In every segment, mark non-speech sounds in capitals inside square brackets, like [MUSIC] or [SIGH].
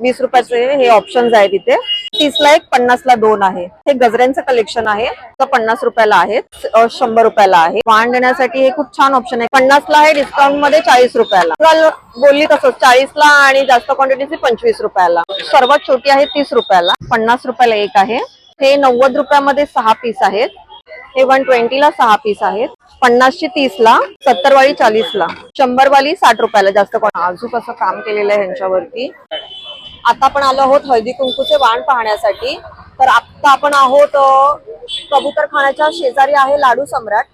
वीस रुपयाचे हे ऑप्शन्स आहेत इथे. तीसला एक पन्नासला दोन आहे. हे गजऱ्यांचं कलेक्शन आहे. पन्नास रुपयाला आहे शंभर रुपयाला आहे. वाण देण्यासाठी हे खूप छान ऑप्शन आहे. पन्नासला आहे डिस्काउंटमध्ये चाळीस रुपयाला. बोलली तसंच चाळीसला आणि जास्त क्वांटिटीची पंचवीस रुपयाला. सर्वात छोटी आहे तीस रुपयाला. पन्नास रुपयाला एक आहे. हे नव्वद रुपयामध्ये सहा पीस आहेत. हे वन ट्वेंटीला सहा पीस आहेत. पन्नासची तीसला सत्तर वाली चाळीसला. शंभर वाली साठ रुपयाला जास्त क्वा- अजून असं काम केलेलं आहे ह्यांच्यावरती. आता आपण आलो आहोत हळदी कुंकूचे वाण पाहण्यासाठी. तर आता आपण आहोत अ, कबूतर खाण्याच्या शेजारी आहे लाडू सम्राट.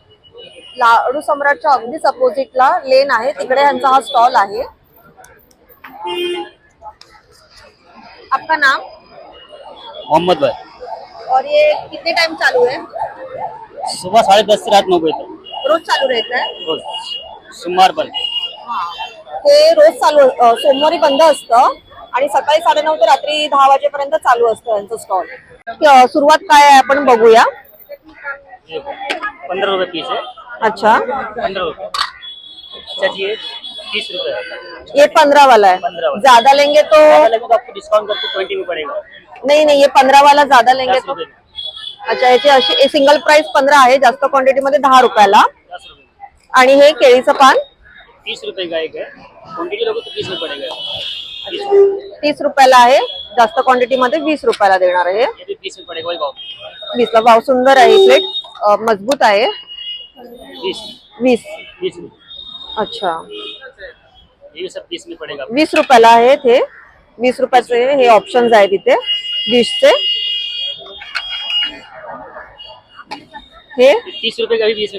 लाडू सम्राटच्या अगदीच अपोजिटला लेन आहे. तिकडे यांचा हा स्टॉल आहे. आपका नाम? मोहम्मद भाई. और ये कितने टाइम चालू है? सुबह साढ़े दस से रात नौ बजे तक. रोज चालू रहता है? रोज. सोमवार बंद. ते रोज चालू सोमवारी बंद असतं. आणि सकाळी साडेनऊ ते रात्री दहा वाजेपर्यंत चालू असतं यांचं स्टॉल सुरुवात काय आहे आपण बघूया. ये पंद्रह रुपए पीस है अच्छा. पंद्रह रुपए अच्छा जी तीस रुपए ये पंद्रह वाला है 15 वाला। ज्यादा लेंगे तो ज़्यादा लगे तो आपको डिस्काउंट करके ट्वेंटी में पड़ेगा. नहीं नहीं ये पंधरा वाला ज्यादा लेंगे तो अच्छा याची अशी सिंगल प्राइस पंधरा आहे जास्त क्वांटिटी मध्ये दहा रुपयाला. आणि हे केळीचं पान? तीस रुपए का एक है क्वान्टिटी लोगे तो तीस में पड़ेगा तीस रुपयाला आहे. जास्त क्वांटिटी मध्ये वीस रुपयाला देणार आहे तीस पड़ेगा वही भाव सुंदर आहे प्लेट मजबूत आहे. वीस. अच्छा. वीस रुपयाला आहेत हे. वीस रुपयाचे हे ऑप्शन्स आहेत इथे. डिशचे हे? तीस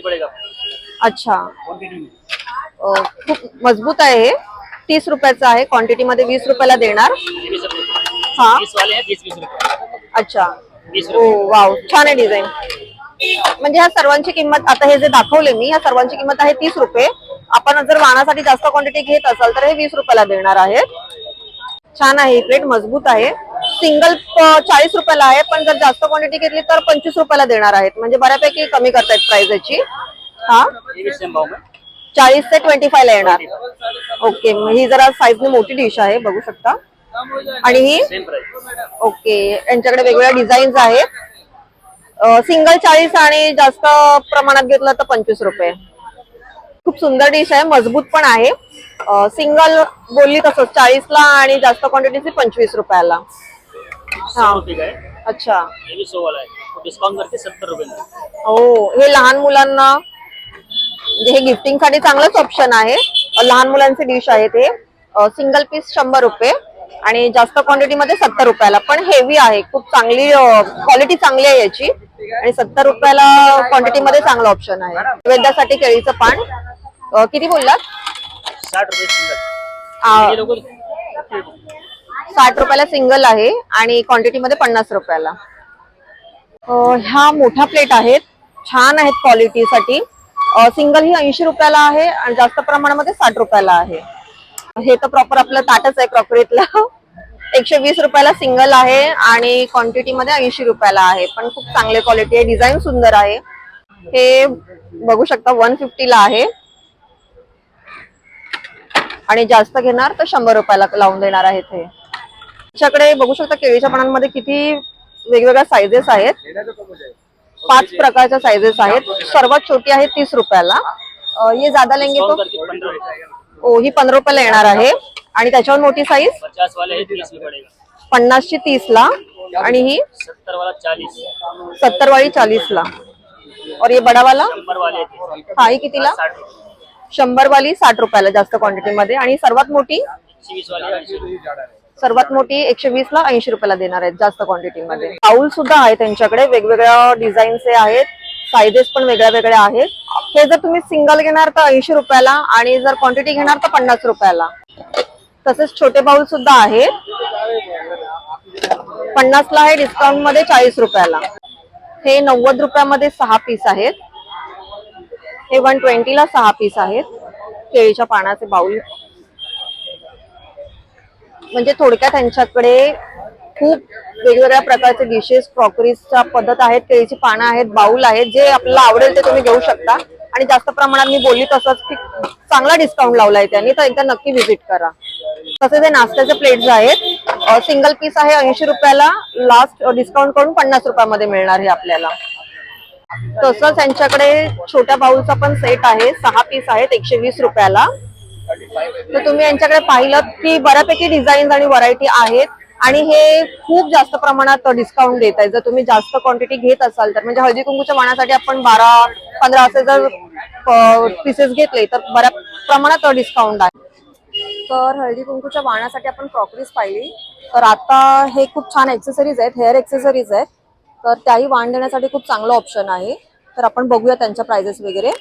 पड़ेगा अच्छा. खूप मजबूत आहे हे. तीस रुपयाचा आहे. क्वांटिटी मध्ये वीस रुपयाला देणार. हा. अच्छा. ओ वाव. छान आहे डिझाईन म्हणजे ह्या सर्वांची किंमत आता हे जे दाखवले मी ह्या सर्वांची किंमत आहे तीस रुपये. आपण जर वाणासाठी जास्त क्वांटिटी घेत असाल तर हे वीस रुपयाला देणार आहेत. छान आहे ही प्लेट मजबूत आहे. सिंगल चाळीस रुपयाला आहे पण जर जास्त क्वांटिटी घेतली तर पंचवीस रुपयाला देणार आहेत. म्हणजे बऱ्यापैकी कमी करतायत प्राइस याची. हा. चाळीस ते ट्वेंटी फाय ला येणार. ओके ही जरा साईजने मोठी डिश आहे बघू शकता. आणि ही? ओके यांच्याकडे वेगवेगळ्या डिझाईन्स आहेत. सिंगल चाळीस आणि जास्त प्रमाणात घेतलं तर पंचवीस रुपये. खूप सुंदर डिश आहे मजबूत पण आहे. सिंगल बोलली तसंच चाळीसला आणि जास्त क्वांटिटीची पंचवीस रुपयाला. है. अच्छा. डिस्काउंट सत्तर हो हे लहान मुलांना म्हणजे हे गिफ्टिंगसाठी चांगलंच ऑप्शन आहे. लहान मुलांचे डिश आहे ते सिंगल पीस शंभर रुपये आणि जास्त क्वांटिटी मध्ये सत्तर रुपयाला. पण हेवी आहे. खूप चांगली क्वालिटी चांगली आहे याची. आणि सत्तर रुपयाला क्वांटिटी मध्ये चांगला ऑप्शन आहे. नैवेद्यासाठी केळीचं पान. किती बोललात? साठ रुपयाला सिंगल आहे आणि क्वांटिटी मध्ये पन्नास रुपयाला. ह्या मोठ्या प्लेट आहेत. छान आहेत क्वालिटीसाठी सिंगल ही ऐंशी रुपयाला आहे आणि जास्त प्रमाणामध्ये साठ रुपयाला आहे. हे तर प्रॉपर आपलं ताटच आहे क्रॉकरीतलं [LAUGHS] एकशे वीस रुपयाला सिंगल आहे आणि क्वांटिटी मध्ये ऐंशी रुपयाला आहे. पण खूप चांगले क्वालिटी आहे. डिझाईन सुंदर आहे. हे बघू शकता वन ला आहे. आणि जास्त घेणार तर शंभर रुपयाला लावून देणार आहेत हे. त्याच्याकडे बघू शकता केळीच्या पानांमध्ये किती वेगवेगळ्या साईजेस आहेत. पाच प्रकारच्या साईजेस आहेत. सर्वात छोटी आहे तीस रुपयाला. ये ज्यादा लेंगे तो? ओ ही पंधरा रुपयाला येणार आहे. आणि त्याच्यावर मोठी साईज वाले है तीस ला आणि ही? सत्तर वाला चालीस ला और ये बडा वाला है। हा कितीला? शंभर वाली साठ रुपयाला जास्त क्वांटिटी मध्ये. आणि सर्वात मोठी? सर्वात मोठी एकशे वीस ला ऐंशी रुपयाला देणार आहेत जास्त क्वांटिटी मध्ये. सुद्धा आहे त्यांच्याकडे वेगवेगळ्या डिझाईनचे आहेत सायझेस पण वेगळ्या वेगळ्या आहेत. हे जर तुम्ही सिंगल घेणार तर ऐंशी रुपयाला आणि जर क्वांटिटी घेणार तर पन्नास रुपयाला. तसेच छोटे बाउल सुद्धा आहेत पन्नास ला आहे डिस्काउंटमध्ये चाळीस रुपयाला. हे नव्वद रुपयामध्ये सहा पीस आहेत. हे वन ला सहा पीस आहेत. केळीच्या पानाचे बाऊल म्हणजे थोडक्यात त्यांच्याकडे खूप वेगवेगळ्या प्रकारचे डिशेस क्रॉकरीजच्या पद्धत आहेत केळीची पानं आहेत बाऊल आहेत जे आपल्याला आवडेल ते तुम्ही घेऊ शकता. आणि जास्त प्रमाणात मी बोलली तसंच की चांगला डिस्काउंट लावलाय त्यांनी तर एकदा नक्की व्हिजिट करा. तसेच हे नाश्त्याचे प्लेट्स आहेत सिंगल पीस आहे ऐंशी रुपयाला लास्ट डिस्काउंट करून पन्नास रुपयामध्ये मिळणार हे आपल्याला. तसंच त्यांच्याकडे छोट्या बाऊलचा पण सेट आहे सहा पीस आहेत एकशे वीस रुपयाला. तर तुम्ही यांच्याकडे पाहिलं की बऱ्यापैकी डिझाईन आणि व्हरायटी आहेत आणि हे खूप जास्त प्रमाणात डिस्काउंट देत आहे जर तुम्ही जास्त क्वांटिटी घेत असाल तर म्हणजे हळदी कुंकूच्या वाणासाठी आपण बारा पंधरा असे जर पीसेस घेतले तर बऱ्या प्रमाणात डिस्काउंट आहे. तर हळदी कुंकूच्या वाणासाठी आपण क्रॉकरीज पाहिली. तर आता हे खूप छान एक्सेसरीज आहेत हेअर एक्सेसरीज आहेत. तर त्याही वाण देण्यासाठी खूप चांगलं ऑप्शन आहे. तर आपण बघूया त्यांच्या प्राइजेस वगैरे.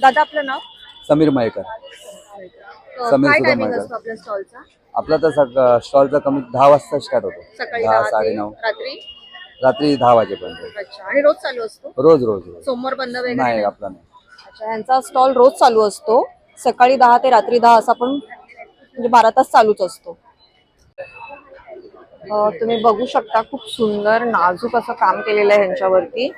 दादा आपलं नाव? समीर मयेकर. समीर काय सुद्धा टायमिंग माहिती असतो आपल्या स्टॉलचा आपला तर स्टॉलचा कमी दहा वाजता स्टार्ट होतो. सकाळी दहा दहा ते साडेनऊ. रात्री? रात्री दहा वाजेपर्यंत. अच्छा आणि रोज चालू असतो? रोज रोज रोज. सोमवार बंद वगैरे नाही नाही? आपला नाही. अच्छा यांचा स्टॉल रोज चालू असतो. सकाळी दहा ते रात्री दहा असा पण म्हणजे बारा तास चालूच असतो. अं, तुम्ही बघू शकता खूप सुंदर नाजूक असं काम केलेलं आहे ह्यांच्यावरती.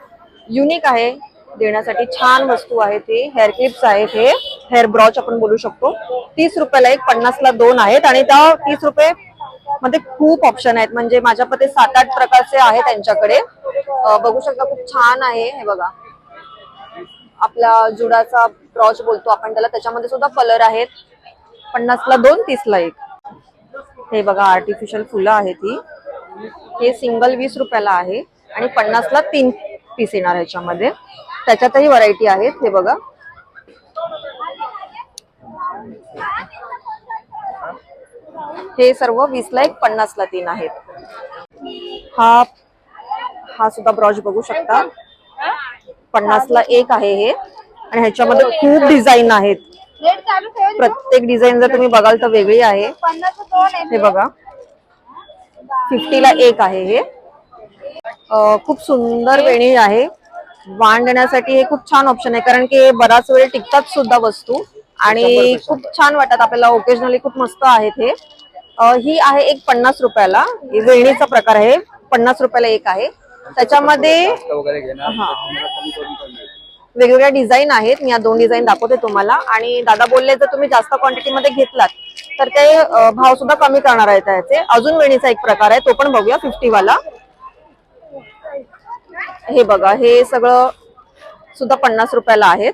युनिक आहे. देण्यासाठी छान वस्तू आहे ते हेअर क्लिप्स आहेत हे. हेअर ब्रॉच आपण बोलू शकतो. तीस रुपयाला एक पन्नासला दोन आहेत आणि त्या तीस रुपये मध्ये खूप ऑप्शन आहेत. म्हणजे माझ्या पते सात आठ प्रकारचे आहेत त्यांच्याकडे बघू शकता खूप छान आहे हे बघा. आपला जुडाचा ब्रॉच बोलतो आपण त्याला. त्याच्यामध्ये सुद्धा कलर आहेत. पन्नासला दोन तीसला एक. हे बघा आर्टिफिशियल फुलं आहेत ही. हे सिंगल वीस रुपयाला आहे. आणि पन्नासला तीन पीस येणार ह्याच्यामध्ये त्याच्यातही व्हरायटी आहेत हे बघा. हे सर्व वीसला एक पन्नासला तीन आहेत. हा हा सुद्धा ब्रॉश बघू शकता. पन्नासला एक आहे हे. आणि ह्याच्यामध्ये खूप डिझाईन आहेत. प्रत्येक डिझाईन जर तुम्ही बघाल तर वेगळी आहे. हे बघा. फिफ्टीला एक आहे हे. खूप सुंदर वेणी आहे. वाण देण्यासाठी हे खूप छान ऑप्शन आहे. कारण की बराच वेळ टिकतात सुद्धा वस्तू. आणि खूप छान वाटतात. आपल्याला ओकेजनली खूप मस्त आहेत हे. ही आहे एक पन्नास रुपयाला. वेणीचा प्रकार आहे. पन्नास रुपयाला एक आहे. त्याच्यामध्ये. वेगवेगळ्या डिझाईन आहेत. मी या दोन डिझाईन दाखवते तुम्हाला. आणि दादा बोलले जर तुम्ही जास्त क्वांटिटी मध्ये घेतलात तर ते भाव सुद्धा कमी करणार आहेत त्याचे. अजून वेणीचा एक प्रकार आहे. तो पण बघूया. 50 वाला. हे बघा हे सगळं सुद्धा पन्नास रुपयाला आहेत.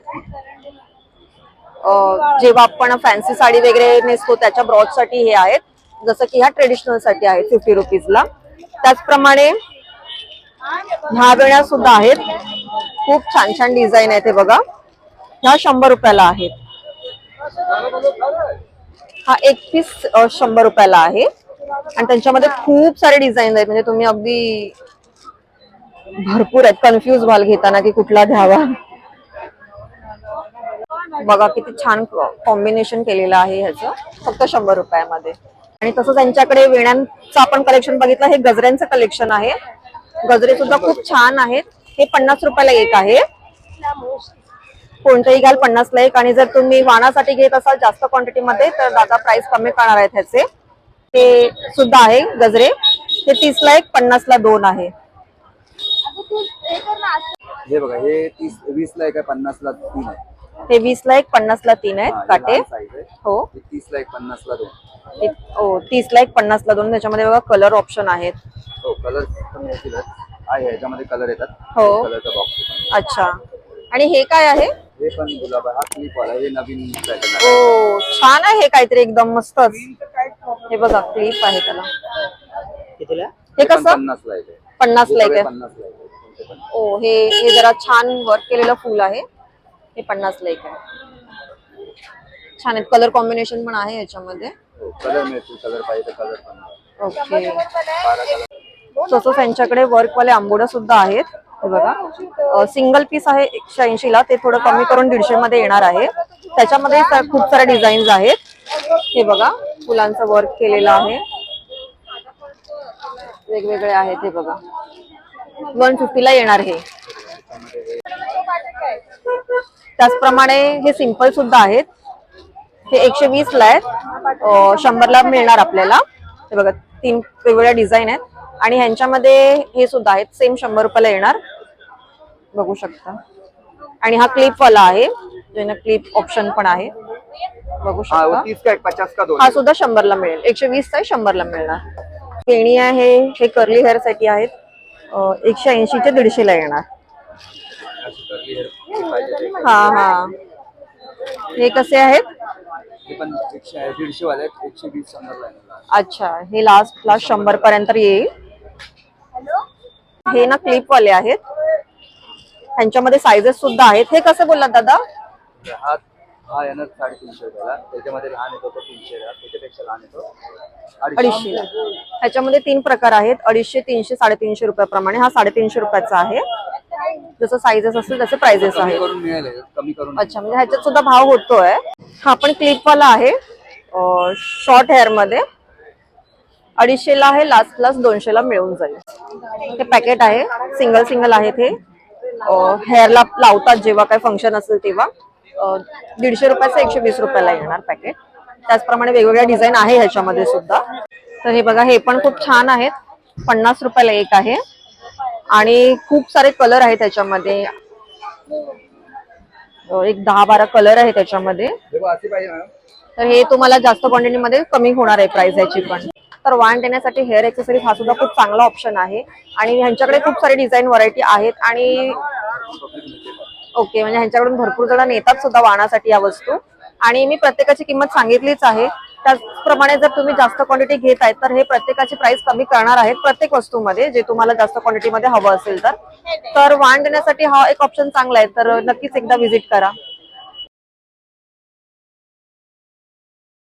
जेव्हा आपण फॅन्सी साडी वगैरे नेसतो त्याच्या ब्रॉच साठी हे आहेत. जसं की ह्या ट्रेडिशनलसाठी आहेत फिफ्टी रुपीजला त्याचप्रमाणे ह्या वेळा सुद्धा आहेत. खूप छान छान डिझाईन आहेत हे बघा. ह्या शंभर रुपयाला आहेत. हा एक पीस शंभर रुपयाला आहे. आणि त्यांच्यामध्ये खूप सारे डिझाईन आहेत. म्हणजे तुम्ही अगदी भरपूर आहेत. कन्फ्युज व्हाल घेताना की कुठला घ्यावा. बघा किती छान कॉम्बिनेशन केलेलं आहे ह्याचं. फक्त शंभर रुपयामध्ये. आणि तसंच त्यांच्याकडे वेण्यांचं आपण कलेक्शन बघितलं हे गजऱ्यांचं कलेक्शन आहे. गजरे सुद्धा खूप छान आहेत. हे पन्नास रुपयाला एक आहे. कोणतंही घ्याल पन्नासला एक. आणि जर तुम्ही वाणासाठी घेत असाल जास्त क्वांटिटी मध्ये तर दादा प्राइस कमी करणार आहेत ह्याचे. ते सुद्धा आहे गजरे. ते तीसला एक पन्नासला दोन आहे. हे. हे बघा हे तीस वीस ला एक आहे पन्नास ला तीन आहे. हे वीसला एक पन्नासला तीन हा, आहेत हे काटे. हो. हे तीस ला एक पन्नास ला दोन. हे- हो तीसला एक पन्नासला दोन. त्याच्यामध्ये बघा कलर ऑप्शन आहेत. हो कलर पण येतीलच आहे ह्याच्यामध्ये कलर येतात. हो. कलरचा बॉक्स अच्छा. आणि हे काय आहे? हे पण गुलाब आहे. हा हे नवीन आहे. ओ छान आहे हे काहीतरी एकदम मस्तच. हे बघा क्लिप आहे त्याला. कितीला? हे हे पण कसं? पन्नास ला येते पन्नासला एक आहे. पन्नास ला ओ हे हे जरा छान वर्क केलेलं फुल आहे. हे पन्नासला एक आहे. छान आहे कलर कॉम्बिनेशन पण आहे याच्यामध्ये. हो कलर मिळतील कलर पाहिजे कलर पण मिळेल. ओके तसंच त्यांच्याकडे वर्कवाले आंबोडा सुद्धा आहेत. हे बघा. सिंगल पीस आहे एकशे ऐंशी ला ते थोडं कमी करून दीडशे मध्ये येणार आहे. त्याच्यामध्ये खूप सारे डिझाईन्स आहेत. हे बघा. फुलांचं वर्क केलेलं आहे. वेगवेगळे आहेत हे बघा. वन ला येणार हे. त्याचप्रमाणे हे सिंपल सुद्धा आहेत. हे एकशे वीस ला आहेत. शंभरला मिळणार आपल्याला. हे बघा तीन वेगवेगळ्या डिझाईन आहेत. आणि ह्यांच्यामध्ये हे सुद्धा आहेत. सेम शंभर रुपयाला येणार. बघू शकता. आणि हा क्लिप वाला आहे. ज्यानं क्लिप ऑप्शन पण आहे. बघू हा शकता. हा सुद्धा शंभरला मिळेल. एकशे वीस आहे शंभरला मिळणार. केणी आहे. हे कर्ली हेअरसाठी आहेत. एकशे ऐंशी चे दीडशे ला येणार. हा हा. हे कसे आहेत. अच्छा हे लास्ट लास्ट शंभर पर्यंत येईल. हे ना क्लिप वाले आहेत. ह्यांच्यामध्ये साईजेस सुद्धा आहेत. हे कसं बोललात दादा? हा येणार साडेतीनशे रुपयाला. त्याच्यामध्ये लहान येतो तो तीनशे त्याच्यापेक्षा लहान येतो अडीचशे ह्याच्यामध्ये तीन प्रकार आहेत. अडीचशे तीनशे साडेतीनशे रुपयाप्रमाणे. हा साडेतीनशे रुपयाचा आहे. जसं साईजेस असतील तसे प्राइजेस हे, कमी करून अच्छा म्हणजे ह्याच्यात सुद्धा भाव होतोय. हा पण क्लिप वाला आहे शॉर्ट हेअरमध्ये. अडीचशेला आहे. लास्ट लास्ट दोनशेला मिळून जाईल. हे पॅकेट आहे. सिंगल सिंगल आहेत हे. हेअरला लावतात जेव्हा काय फंक्शन असेल तेव्हा. दीडशे रुपयाचं एकशे वीस रुपयाला येणार पॅकेट त्याचप्रमाणे वेगवेगळ्या डिझाईन आहे ह्याच्यामध्ये सुद्धा. तर हे बघा हे पण खूप छान आहेत. पन्नास रुपयाला एक आहे. आणि खूप सारे कलर आहेत त्याच्यामध्ये. एक दहा बारा कलर आहे त्याच्यामध्ये. तर हे तुम्हाला जास्त क्वांटिटीमध्ये कमी होणार आहे प्राइस याची पण. तर वाण देण्यासाठी हेअर एक्सेसरीज हा सुद्धा खूप चांगला ऑप्शन आहे. आणि ह्यांच्याकडे खूप सारे डिझाईन व्हरायटी आहेत. आणि ओके म्हणजे ह्यांच्याकडून भरपूर जण नेतात सुद्धा वाणासाठी या वस्तू. आणि मी प्रत्येकाची किंमत सांगितलीच आहे. त्याचप्रमाणे जर तुम्ही जास्त क्वांटिटी घेत आहेत तर हे प्रत्येकाची प्राइस कमी करणार आहेत प्रत्येक वस्तूमध्ये जे तुम्हाला जास्त क्वांटिटीमध्ये हवं असेल तर. तर वाण देण्यासाठी हा एक ऑप्शन चांगला आहे. तर नक्कीच एकदा व्हिजिट करा.